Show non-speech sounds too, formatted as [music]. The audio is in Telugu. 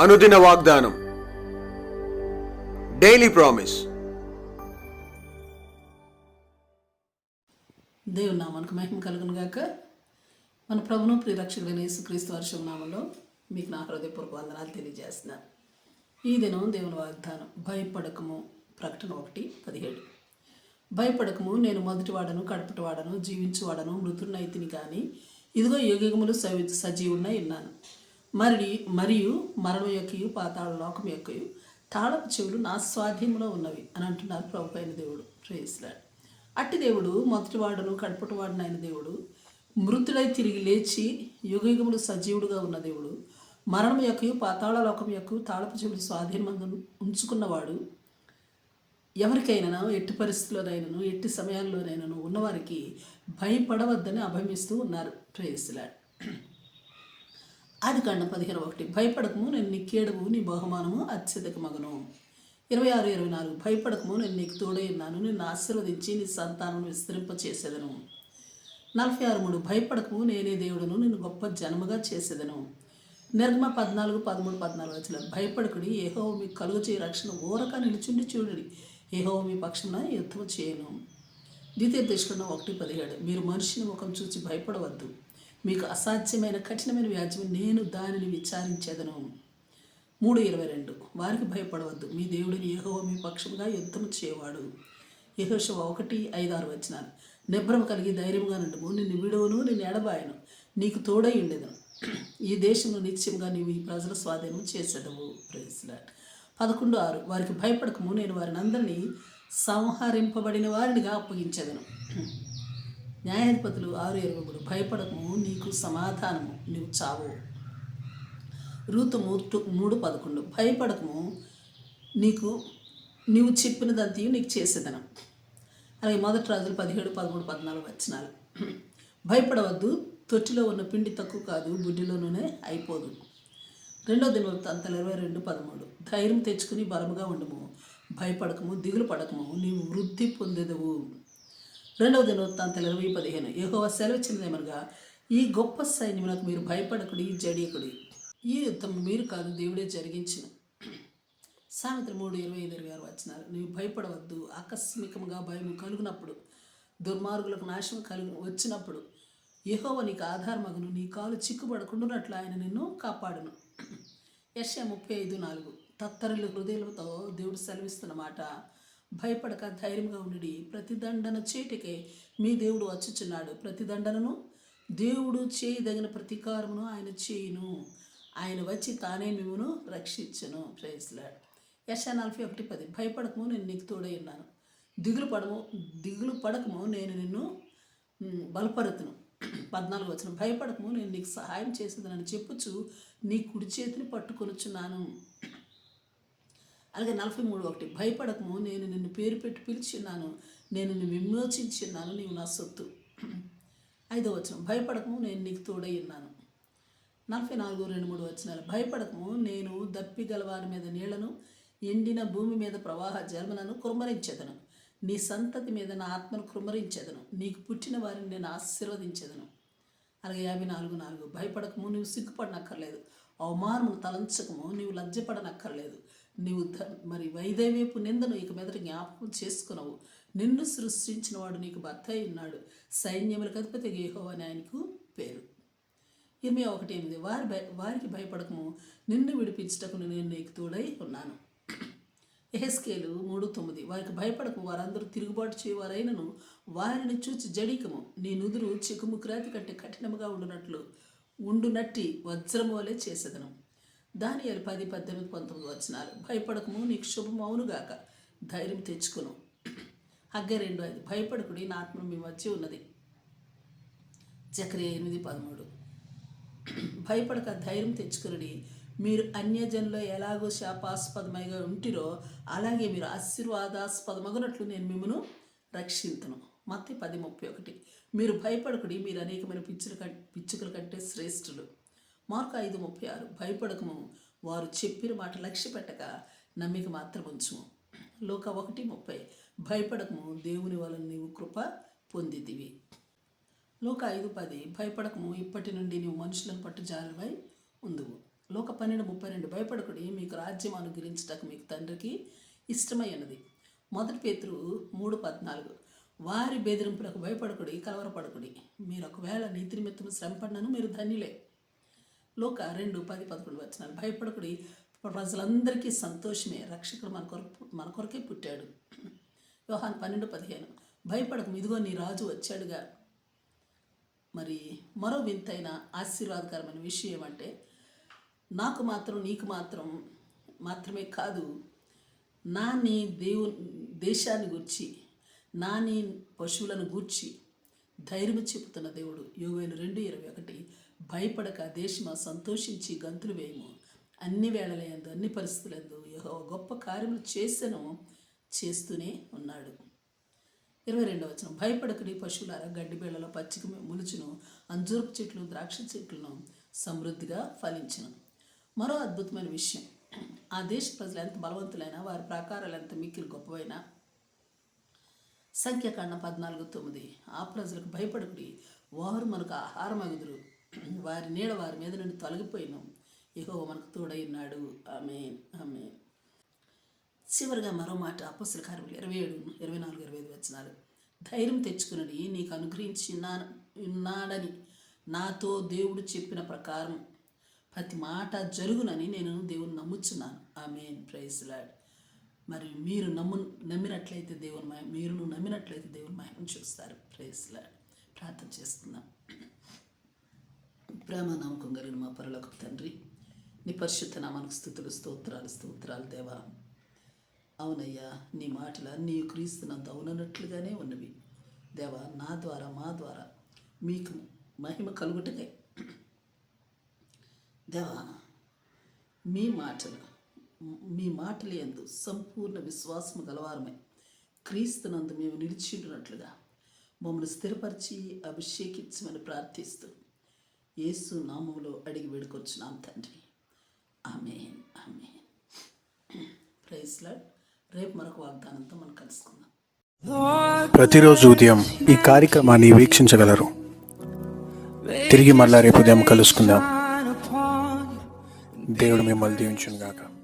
అనుదిన వాగ్దానం. డైలీ ప్రామిస్ దేవుని నామానికి మహిమ కలుగును గాక. మన ప్రభును ప్రియరక్షకులైన యేసుక్రీస్తు వర్షం నామంలో మీకు నా హృదయపూర్వక వందనాలు తెలియజేస్తున్నాను. ఈ దినం దేవుని వాగ్దానం భయపడకము ప్రకటన ఒకటి పదిహేడు. భయపడకము నేను మొదటివాడను కడపటివాడను జీవించువాడను మృతున్నైతిని కానీ ఇదిగో యోగములు సవి సజీవున్నై ఉన్నాను. మరి మరియు మరణం యొక్కయు పాతాళ లోకం యొక్కయు తాళపు చెవులు నా స్వాధీనంలో ఉన్నవి అని అంటున్నారు ప్రభు అయిన దేవుడు. ప్రేయస్లాడు అట్టి దేవుడు మొదటివాడును కడపటివాడును అయిన దేవుడు మృతుడై తిరిగి లేచి యుగయుగములు సజీవుడుగా ఉన్న దేవుడు మరణం యొక్క పాతాళ లోకం యొక్క తాళపు చెవులు స్వాధీనమందు ఉంచుకున్నవాడు ఎవరికైనా ఎట్టి పరిస్థితుల్లోనైనాను ఎట్టి సమయాల్లోనైనాను ఉన్నవారికి భయపడవద్దని అభయమిస్తూ ఉన్నారు. ప్రేయస్లాడ్ ఆది కాండం పదిహేను ఒకటి. భయపడకము నేను నీ కేడము నీ బహుమానము అత్యధిక మగను ఇరవై ఆరు ఇరవై నాలుగు. భయపడకము నేను నీకు తోడై ఉన్నాను. నిన్ను ఆశీర్వదించి నీ సంతానం విస్తరింపచేసేదను. నలభై ఆరు మూడు. భయపడకము నేనే దేవుడును నిన్ను గొప్ప జన్మగా చేసేదను. నిర్గమ పద్నాలుగు పదమూడు పద్నాలుగు వచ్చిన భయపడకుడి ఏహో మీ కలుగు చేయ రక్షణ ఊరక నిలుచుండి చూడడి. ఏహో మీ పక్షమున యుద్ధం చేయను. ద్వితీయ దృష్టిలో ఒకటి పదిహేడు. మీరు మనిషిని ముఖం చూసి భయపడవద్దు. మీకు అసాధ్యమైన కఠినమైన వ్యాజ్యం నేను దానిని విచారించేదను. మూడు ఇరవై రెండు. వారికి భయపడవద్దు. మీ దేవుడిని ఏహో మీ పక్షముగా యుద్ధం చేయవాడు. యహోశవ ఒకటి ఐదు ఆరు వచ్చినారు నిబ్రమ కలిగి ధైర్యంగా నుండుము. నిన్ను విడవను నిన్ను ఎడబాయను. నీకు తోడై ఉండేదను. ఈ దేశంలో నిత్యంగా నీవు ఈ ప్రజల స్వాధీనం చేసేదవు. ప్రేస్లాట్ పదకొండు ఆరు. వారికి భయపడకము. నేను వారిని అందరినీ సంహరింపబడిన వారినిగా అప్పగించేదను. న్యాయాధిపతులు ఆరు ఇరవై మూడు భయపడకము నీకు సమాధానము నీవు చావు. రూతు మూడు మూడు పదకొండు. భయపడకము నీకు నీవు చెప్పినదంతయు నీకు చేసేదనం. అలాగే మొదటి రాజులు పదిహేడు పదమూడు పద్నాలుగు వచ్చినాలు భయపడవద్దు తొట్టిలో ఉన్న పిండి తక్కువ కాదు బుడ్డిలోనూనే అయిపోదు. రెండో దినవృత్తాంతాలు ఇరవై రెండు పదమూడు. ధైర్యం తెచ్చుకుని బలముగా ఉండము. భయపడకము దిగులు పడకము నీవు వృద్ధి పొందేదవు. రెండవ దినవృత్తాంతాలు ఇరవై పదిహేను. యహోవ సెలవిచ్చినదేమనగా ఈ గొప్ప సైన్యమునకు మీరు భయపడకుడి జడియకుడి. ఈ యుద్ధం మీరు కాదు దేవుడే జరిగించిన. సామెతలు మూడు ఇరవై ఐదు ఇరవై ఆరు వచ్చినారు నీవు భయపడవద్దు ఆకస్మికంగా భయం కలుగునప్పుడు దుర్మార్గులకు నాశనం కలుగు వచ్చినప్పుడు యహోవ నీకు ఆధారమగును నీ కాలు చిక్కుపడకుండానట్లు ఆయన నిన్ను కాపాడును. యశ ముప్పై ఐదు నాలుగు. తత్తరిల్లు హృదయాలతో దేవుడు సెలవిస్తున్న మాట భయపడక ధైర్యంగా ఉండి ప్రతిదండన చేటికే మీ దేవుడు వచ్చుచున్నాడు ప్రతిదండనను దేవుడు చేయదగిన ప్రతీకారమును ఆయన చేయును. ఆయన వచ్చి తానే మిమ్మను రక్షించను. ప్రేస్లాడ్ యశ నలభై ఒకటి పది. భయపడకము నేను నీకు తోడై ఉన్నాను. దిగులు పడము దిగులు పడకము నేను నిన్ను బలపరుతును. పద్నాలుగు వచ్చిన భయపడకము నేను నీకు సహాయం చేసేదనని చెప్పుచు నీ కుడి చేతిని పట్టుకొనుచున్నాను. అలాగే నలభై మూడు ఒకటి. భయపడకము నేను నిన్ను పేరు పెట్టి పిలిచిన్నాను. నేను నిన్ను విమోచించున్నాను. నీవు నా సొత్తు. ఐదో వచనం. భయపడకము నేను నీకు తోడై ఉన్నాను. నలభై నాలుగు రెండు మూడు వచనాలు. భయపడకము నేను దప్పిగల వారి మీద నీళ్ళను ఎండిన భూమి మీద ప్రవాహ జన్మలను కుమ్మరించెదను. నీ సంతతి మీద నా ఆత్మను కుమ్మరించెదను. నీకు పుట్టిన వారిని నేను ఆశీర్వదించెదను. అలాగే యాభై నాలుగు నాలుగు. భయపడకము నువ్వు సిగ్గుపడనక్కర్లేదు. అవమానము తలంచకము నీవు లజ్జపడనక్కర్లేదు. నీవు మరి వైదవ్యపు నిందను ఇక మీదట జ్ఞాపకం చేసుకునవు. నిన్ను సృష్టించిన వాడు నీకు భర్త ఉన్నాడు సైన్యములకు అధిపతి గేహో అని ఆయనకు పేరు. ఇరవై ఒకటి ఎనిమిది. వారి భయ వారికి భయపడకము. నిన్ను విడిపించటకు నేను నీకు తోడై ఉన్నాను. ఎహెస్కేలు మూడు తొమ్మిది. వారికి భయపడకు వారందరూ తిరుగుబాటు చేయవారైనను వారిని చూచి జడికము. నీ నుదురు చిక్కుముక్రాతి కంటే కఠినముగా ఉండునట్లు ఉండునట్టి వజ్రము వలె చేసేదను. దాని పది పద్దెనిమిది పంతొమ్మిది వచ్చినారు భయపడకము నీకు శుభమవునుగాక ధైర్యం తెచ్చుకును. హగ్గ రెండు ఐదు. భయపడకుడి నా ఆత్మ మీ వచ్చి ఉన్నది. చక్రి ఎనిమిది పదమూడు. భయపడక ధైర్యం తెచ్చుకుని మీరు అన్యజనులో ఎలాగో శాపాస్పదమైగా ఉంటిరో అలాగే మీరు ఆశీర్వాదాస్పదమగునట్లు నేను మిమ్మను రక్షించను మత్తి పది ముప్పై ఒకటి. మీరు భయపడకుడి మీరు అనేకమైన పిచ్చుల కం పిచ్చుకల కంటే శ్రేష్ఠులు. మార్కు ఐదు ముప్పై ఆరు. భయపడకము వారు చెప్పిన మాట లక్ష్య పెట్టక నమ్మిక మాత్రం ఉంచుము. లోక ఒకటి ముప్పై. భయపడకము దేవుని వలన నీవు కృప పొందితివి. లోక ఐదు పది. భయపడకము ఇప్పటి నుండి నీవు మనుషులను పట్టు జారువై ఉందువు. లోక పన్నెండు ముప్పై రెండు. భయపడకుడి. మీకు రాజ్యం అనుగ్రహించటకు మీకు తండ్రికి ఇష్టమైనది మొదటి పేతురు మూడు పద్నాలుగు. వారి బెదిరింపులకు భయపడకుడి. కలవరపడకుడి. మీరు ఒకవేళ నీతి నిమిత్తం శ్రమపడినను మీరు ధన్యులే. లోక రెండు పది పదకొండు వచ్చినారు భయపడకుడి. ప్రజలందరికీ సంతోషమే. రక్షకుడు మన కొరకు మన కొరకే పుట్టాడు. వ్యవహాన్ పన్నెండు పదిహేను. భయపడకు ఇదిగో నీ రాజు వచ్చాడుగా. మరి మరో వింతైన ఆశీర్వాదకరమైన విషయం ఏమంటే నాకు మాత్రం నీకు మాత్రం మాత్రమే కాదు నా నీ దేవు దేశాన్ని గూర్చి నా నీ పశువులను గూర్చి ధైర్యం చెబుతున్న దేవుడు. యోవేలు రెండు ఇరవై ఒకటి. భయపడక దేశమా సంతోషించి గంతులు వేయము. అన్ని వేళలందు అన్ని పరిస్థితులందు యెహోవా గొప్ప కార్యములు చేసను చేస్తూనే ఉన్నాడు. ఇరవై రెండవ వచనం. భయపడకుడి పశువులారా గడ్డి బేళ్ళలో పచ్చిక ములుచును అంజూరపు చెట్లు ద్రాక్ష చెట్లను సమృద్ధిగా ఫలించను. మరో అద్భుతమైన విషయం. ఆ దేశ ప్రజలు ఎంత బలవంతులైనా వారి ప్రాకారాలు ఎంత మిక్కిలి గొప్పవైనా సంఖ్యాకాండం పద్నాలుగు తొమ్మిది. ఆ ప్రజలకు భయపడకుడి వారు మనకు ఆహారం అగుదురు [clears throat] వారి నీడ వారి మీద నుండి తొలగిపోయినాం. ఇహో మనకు తోడైనాడు. ఆమె ఆమె చివరిగా మరో మాట అపస్సుల కార్యములు ఇరవై ఏడు ఇరవై నాలుగు ఇరవై ఐదు వచ్చినారు ధైర్యం తెచ్చుకున్నది నీకు అనుగ్రహించి ఉన్నాడని నాతో దేవుడు చెప్పిన ప్రకారం ప్రతి మాట జరుగునని నేను దేవుని నమ్ముచున్నాను. ఆమె ప్రైజ్ లాడ్ మరి మీరు నమ్ము నమ్మినట్లయితే దేవుని మీరు నమ్మినట్లయితే దేవుని మహిమను చూస్తారు. ప్రైజ్ లాడ్ ప్రార్థన చేస్తున్నాం. ప్రేమ నమ్మకం కలిగిన మా పరలోక తండ్రి నీ పరిశుద్ధ నామానికి స్థుతులు స్తోత్రాలు స్తోత్రాలు దేవా. అవునయ్యా నీ మాటలు అన్నీ క్రీస్తునంత అవునన్నట్లుగానే ఉన్నవి. దేవా నా ద్వారా మా ద్వారా మీకు మహిమ కలుగుటకై. దేవా మీ మాటలు మీ మాటలు ఎందు సంపూర్ణ విశ్వాసము గలవారమై క్రీస్తునందు మేము నిలిచిండునట్లుగా మమ్మల్ని స్థిరపరిచి అభిషేకించమని ప్రార్థిస్తూ యేసు నామములో అడిగి వేడుకొచ్చున్నాం తండ్రి. ఆమె ఆమె ప్రైస్లాడ్ రేపు మరొక వాగ్దానంతో మనం కలుసుకుందాం. ప్రతిరోజు ఉదయం ఈ కార్యక్రమాన్ని వీక్షించగలరు. తిరిగి మళ్ళా రేపు ఉదయం కలుసుకుందాం. దేవుడు మిమ్మల్ని దీవించుగాక గాక